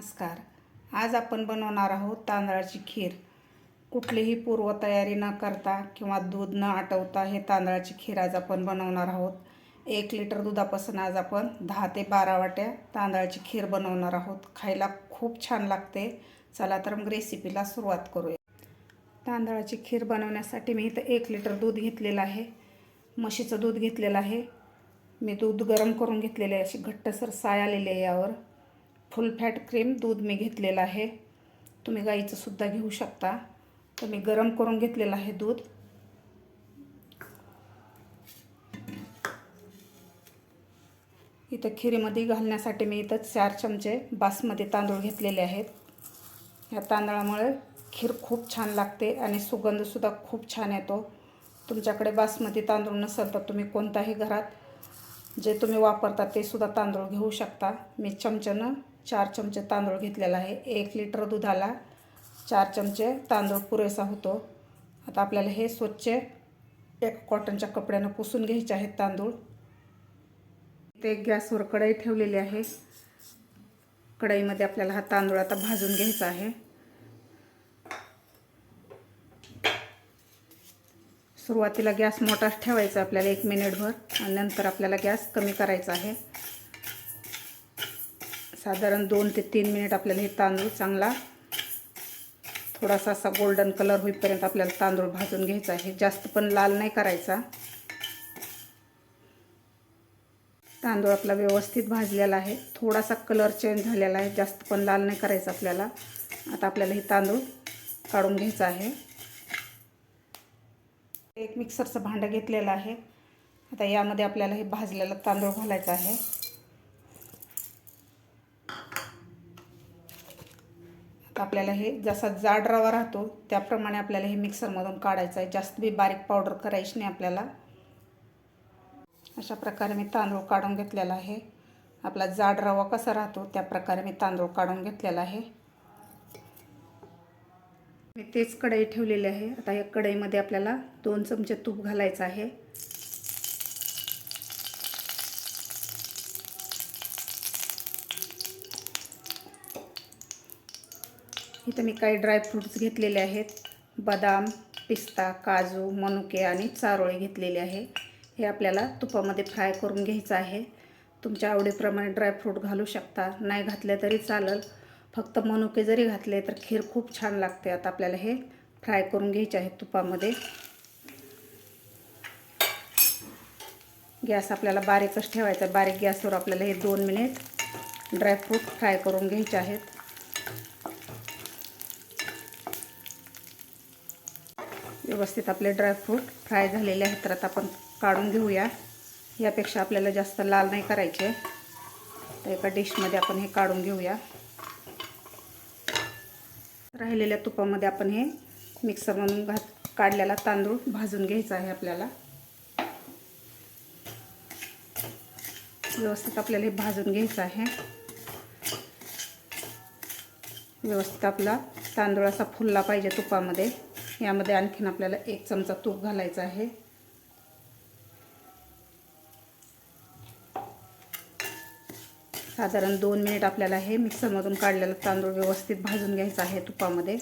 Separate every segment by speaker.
Speaker 1: नमस्कार. आज आपण बनवणार आहोत तांदळाची खीर. कुठलीही पूर्वतयारी न करता किंवा दूध न आटवता हे तांदळाची खीर आज आपण बनवणार आहोत. एक लिटर दुधापासून आज आपण दहा ते बारा वाट्या तांदळाची खीर बनवणार आहोत. खायला खूप छान लागते. चला तर मग रेसिपीला सुरुवात करूया. तांदळाची खीर बनवण्यासाठी मी इथं एक लिटर दूध घेतलेलं आहे. म्हशीचं दूध घेतलेलं आहे. मी दूध गरम करून घेतलेले आहे. अशी घट्टसर साय आलेली आहे यावर. फुल फॅट क्रीम दूध मी घेतलेलं आहे. तुम्ही गाईचंसुद्धा घेऊ शकता. तर मी गरम करून घेतलेलं आहे दूध. इथं खिरीमध्ये घालण्यासाठी मी इथं चार चमचे बासमती तांदूळ घेतलेले आहेत. या तांदळामुळे खीर खूप छान लागते आणि सुगंधसुद्धा खूप छान येतो. तुमच्याकडे बासमती तांदूळ नसेल तर तुम्ही कोणताही घरात जे तुम्ही वापरता ते सुद्धा तांदूळ घेऊ शकता. मी चमच्यानं चार चमचे तांदूळ घेतलेला आहे. एक लिटर दुधाला चार चमचे तांदूळ पुरेसा होतो. आता आपल्याला हे स्वच्छ एक कॉटनच्या कपड्यानं पुसून घ्यायचे आहेत तांदूळ. ते गॅसवर कढई ठेवलेली आहे. कढईमध्ये आपल्याला हा तांदूळ आता भाजून घ्यायचा आहे. सुरुवातीला गॅस मोठाच ठेवायचा आपल्याला एक मिनिटभर आणि नंतर आपल्याला गॅस कमी करायचा आहे. साधारण दोन ते तीन मिनिट आपल्याला हे तांदूळ चांगला थोडासा असा गोल्डन कलर होईपर्यंत आपल्याला तांदूळ भाजून घ्यायचा आहे. जास्त पण लाल नाही करायचा. तांदूळ आपला व्यवस्थित भाजलेला आहे. थोडासा कलर चेंज झालेला आहे. जास्त पण लाल नाही करायचा आपल्याला. आता आपल्याला हे तांदूळ काढून घ्यायचं आहे. एक मिक्सरचं भांडं घेतलेलं आहे. आता यामध्ये आपल्याला हे भाजलेला तांदूळ घालायचा आहे. आपल्याला हे जसा जाड रवा राहतो त्याप्रमाणे आपल्याला हे मिक्सरमधून काढायचं आहे. जास्त बी बारीक पावडर करायची नाही आपल्याला. अशा प्रकारे मी तांदूळ काढून घेतलेला आहे. आपला जाड रवा कसा राहतो त्या प्रकारे मी तांदूळ काढून घेतलेला आहे. मी तेच कढई ठेवलेली आहे. आता या कढईमध्ये आपल्याला दोन चमचे तूप घालायचं आहे. इथं मी काही ड्रायफ्रूट्स घेतलेले आहेत. बदाम पिस्ता काजू मनुके आणि चारोळे घेतलेले आहे. हे आपल्याला तुपामध्ये फ्राय करून घ्यायचं आहे. तुमच्या आवडीप्रमाणे ड्रायफ्रूट घालू शकता. नाही घातले तरी चालेल. फक्त मनुके जरी घातले तर खीर खूप छान लागते. आता आपल्याला हे फ्राय करून घ्यायचे आहेत तुपामध्ये. गॅस आपल्याला बारीकच ठेवायचा बारीक गॅसवर आपल्याला हे दोन मिनिट ड्रायफ्रूट फ्राय करून घ्यायचे आहेत. व्यवस्थित आपले ड्रायफ्रूट फ्राय झालेले आहेत. तर आता आपण काढून घेऊया. यापेक्षा आपल्याला जास्त लाल नाही करायचे. तर एका डिशमध्ये आपण हे काढून घेऊया. राहिलेल्या तुपामध्ये आपण हे मिक्सरमधून घात काढलेला तांदूळ भाजून घ्यायचा आहे आपल्याला. व्यवस्थित आपल्याला हे भाजून घ्यायचं आहे. व्यवस्थित आपला तांदूळ असा फुलला पाहिजे तुपामध्ये. यामध्ये आणखीन आपल्याला एक चमचा तूप घालायचं आहे. साधारण दोन मिनिट आपल्याला हे मिक्सरमधून काढलेला तांदूळ व्यवस्थित भाजून घ्यायचं आहे तुपामध्ये.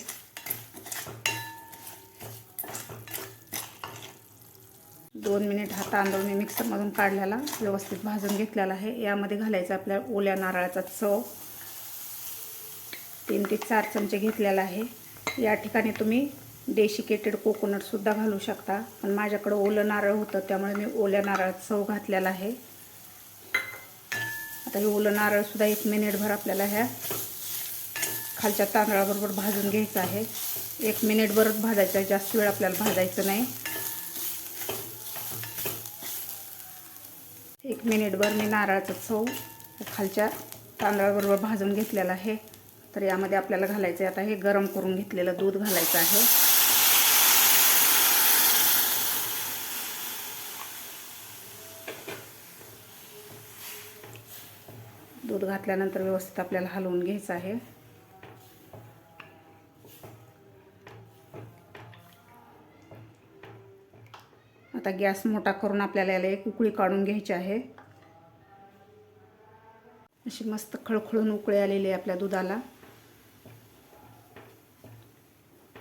Speaker 1: दोन मिनिट हा तांदूळ मी मिक्सरमधून काढलेला व्यवस्थित भाजून घेतलेला आहे. यामध्ये घालायचं आपल्या ओल्या नारळाचा चव. तीन ते चार चमचे घेतलेला आहे. या ठिकाणी तुम्ही डेशिकेटेड कोकोनटसुद्धा घालू शकता. पण माझ्याकडं ओलं नारळ होतं त्यामुळे मी ओल्या नारळात चव घातलेला आहे. आता हे ओलं नारळसुद्धा एक मिनिटभर आपल्याला ह्या खालच्या तांदळाबरोबर भाजून घ्यायचं आहे. एक मिनिटभरच भाजायचं आहे जास्त वेळ आपल्याला भाजायचं नाही. एक मिनिटभर मी नारळाचा चव खालच्या तांदळाबरोबर भाजून घेतलेला आहे. तर यामध्ये आपल्याला घालायचं आहे आता हे गरम करून घेतलेलं दूध घालायचं आहे. दूध घातल्यानंतर व्यवस्थित आपल्याला हलवून घ्यायचं आहे. आता गॅस मोठा करून आपल्याला याला एक उकळी काढून घ्यायची आहे. अशी मस्त खळखळून उकळी आलेली आहे आपल्या दुधाला.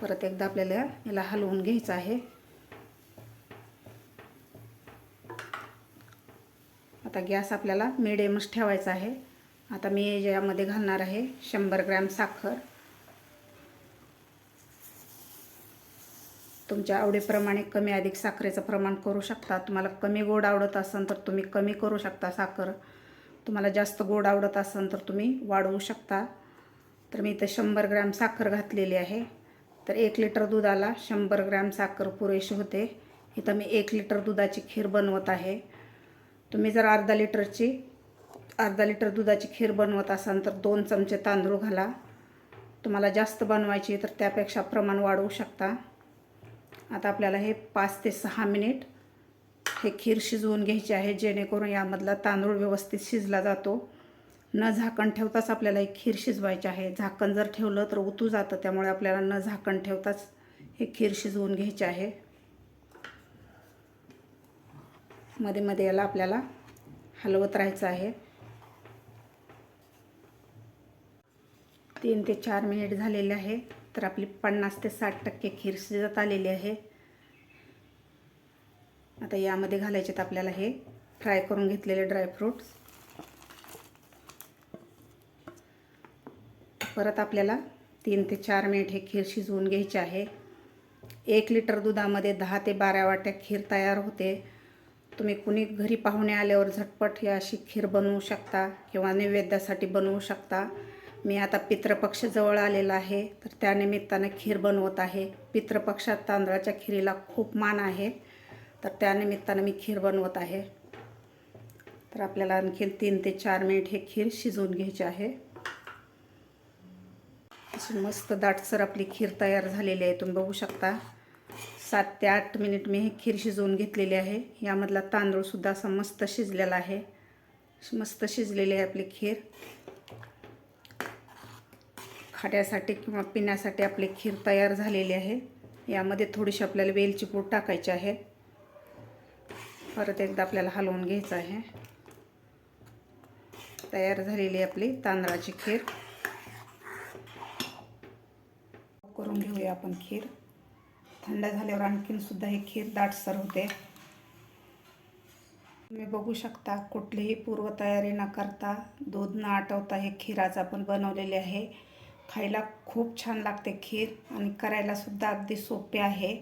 Speaker 1: परत एकदा आपल्याला याला हलवून घ्यायचं आहे. आता गॅस आपल्याला मिडियमच ठेवायचा आहे. आता मी यामध्ये घालणार आहे शंभर ग्रॅम साखर. तुमच्या आवडीप्रमाणे कमी अधिक साखरेचं प्रमाण करू शकता. तुम्हाला कमी गोड आवडत असेल तर तुम्ही कमी करू शकता साखर. तुम्हाला जास्त गोड आवडत असेल तर तुम्ही वाढवू शकता. तर मी इथं शंभर ग्रॅम साखर घातलेली आहे. तर एक लिटर दुधाला शंभर ग्रॅम साखर पुरेशी होते. इथं मी एक लिटर दुधाची खीर बनवत आहे. तुम्ही जर अर्धा लिटरची अर्धा लिटर दुधाची खीर बनवत असाल तर दोन चमचे तांदूळ घाला. तुम्हाला जास्त बनवायची तर त्यापेक्षा प्रमाण वाढवू शकता. आता आपल्याला हे पाच ते सहा मिनिट हे खीर शिजवून घ्यायची आहे जेणेकरून यामधला तांदूळ व्यवस्थित शिजला जातो. न झाकण ठेवताच आपल्याला एक खीर शिजवायची आहे. झाकण जर ठेवलं तर उतू जातं त्यामुळे आपल्याला न झाकण ठेवताच हे खीर शिजवून घ्यायचे आहे. मध्ये मध्ये याला आपल्याला हलवत राहायचं आहे. तीन ते चार मिनिट झालेले आहे. तर आपली पन्नास ते साठ टक्के खीर शिजत आलेली आहे. आता यामध्ये घालायचे आपल्याला हे फ्राय करून घेतलेले ड्रायफ्रूट्स परत आपल्याला तीन ते चार मिनिट हे खीर शिजवून घ्यायचे आहे. एक लिटर दुधामध्ये दहा ते बारा वाट्या खीर तयार होते. तुम्ही कुणी घरी पाहुणे आल्यावर झटपट ही अशी खीर बनवू शकता किंवा नैवेद्यासाठी बनवू शकता. मी आता पितृपक्ष जवळ आलेला आहे. तर त्यानिमित्तानं खीर बनवत आहे. पितृपक्षात तांदळाच्या खिरीला खूप मान आहे. तर त्यानिमित्तानं मी खीर बनवत आहे. तर आपल्याला आणखी तीन ते चार मिनिट हे खीर शिजवून घ्यायचे आहे. अशी मस्त दाटसर आपली खीर तयार झालेली आहे. तुम्ही बघू शकता. सात ते आठ मिनिट मी हे खीर शिजवून घेतलेली आहे. यामधला तांदूळसुद्धा असा मस्त शिजलेला आहे. मस्त शिजलेली आहे आपली खीर. खाण्यासाठी किंवा पिण्यासाठी आपली खीर तयार झालेली आहे. यामध्ये थोडीशी आपल्याला वेलची पूड टाकायची आहे. परत एकदा आपल्याला हलवून घ्यायचं आहे. तयार झालेली आपली तांदळाची खीर. करून घेऊया आपण खीर. थंड झाल्यावर आणखीन सुद्धा ही खीर दाटसर होते. तुम्ही बघू शकता कुठलीही पूर्वतयारी न करता दूध न आटवता हे खीर आज आपण बनवलेले आहे. खायला खूप छान लागते खीर आणि करायला सुद्धा अगदी सोपे आहे.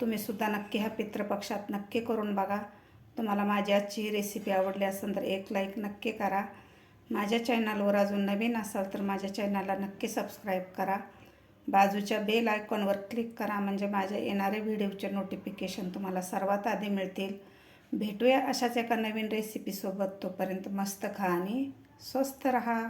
Speaker 1: तुम्ही सुद्धा नक्की ह्या पितृपक्षात नक्की करून बघा. तुम्हाला माझी आजची रेसिपी आवडली असेल तर एक लाईक नक्की करा. माझ्या चॅनलवर अजून नवीन असाल तर माझ्या चॅनलला नक्की सबस्क्राईब करा. बाजूच्या बेल आयकॉनवर क्लिक करा म्हणजे माझ्या येणाऱ्या व्हिडिओचे नोटिफिकेशन तुम्हाला सर्वात आधी मिळतील. भेटूया अशाच एका नवीन रेसिपीसोबत तोपर्यंत मस्त खा आणि स्वस्त रहा.